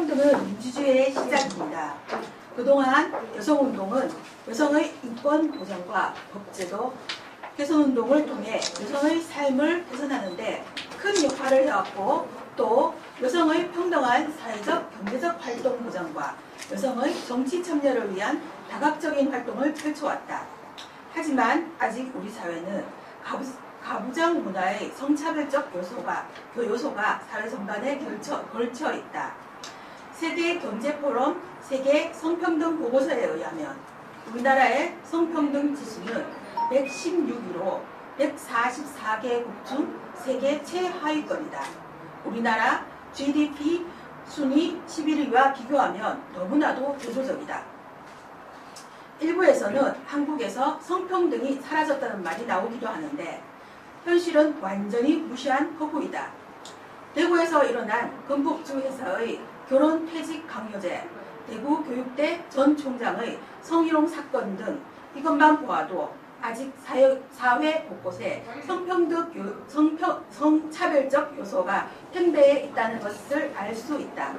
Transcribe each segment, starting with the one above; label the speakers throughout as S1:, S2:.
S1: 성평등은 민주주의의 시작입니다. 그동안 여성운동은 여성의 인권 보장과 법제도 개선운동을 통해 여성의 삶을 개선하는데 큰 역할을 해왔고 또 여성의 평등한 사회적 경제적 활동 보장과 여성의 정치 참여를 위한 다각적인 활동을 펼쳐왔다. 하지만 아직 우리 사회는 가부, 가부장 문화의 성차별적 요소가 그 요소가 사회 전반에 걸쳐, 걸쳐 있다. 세계 경제 포럼 세계 성평등 보고서에 의하면 우리나라의 성평등 지수는 116위로 144개국 중 세계 최하위권이다. 우리나라 GDP 순위 11위와 비교하면 너무나도 대조적이다. 일부에서는 한국에서 성평등이 사라졌다는 말이 나오기도 하는데 현실은 완전히 무시한 허구이다. 대구에서 일어난 건복주 회사의 결혼 퇴직 강요제, 대구 교육대 전 총장의 성희롱 사건 등 이것만 보아도 아직 사회, 사회 곳곳에 성평등, 요, 성평, 성차별적 요소가 팽배해 있다는 것을 알 수 있다.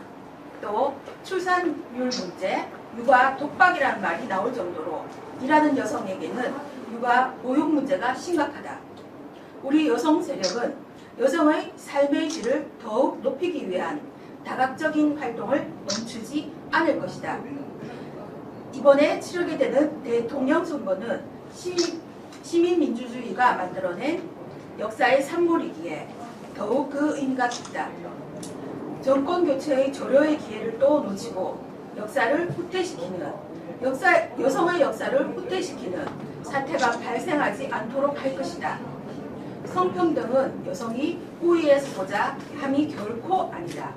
S1: 또 출산율 문제, 육아 독박이라는 말이 나올 정도로 일하는 여성에게는 육아 보육 문제가 심각하다. 우리 여성 세력은 여성의 삶의 질을 더욱 높이기 위한 다각적인 활동을 멈추지 않을 것이다. 이번에 치르게 되는 대통령 선거는 시민, 시민민주주의가 만들어낸 역사의 산물이기에 더욱 그 의미가 깊다. 정권 교체의 조려의 기회를 또 놓치고 역사를 후퇴시키는 역사, 여성의 역사를 후퇴시키는 사태가 발생하지 않도록 할 것이다. 성평등은 여성이 우위에 서고자 함이 결코 아니다.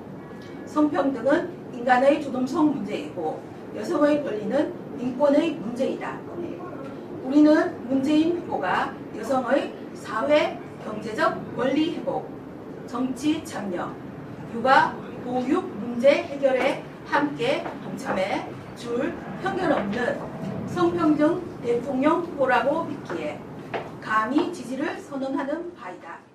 S1: 성평등은 인간의 주dom성 문제이고 여성의 권리는 인권의 문제이다. 우리는 문재인 후보가 여성의 사회, 경제적 원리 회복, 정치 참여, 육아, 보육 문제 해결에 함께 동참해 줄 편견 없는 성평등 대통령 후보라고 믿기에 감히 지지를 선언하는 바이다.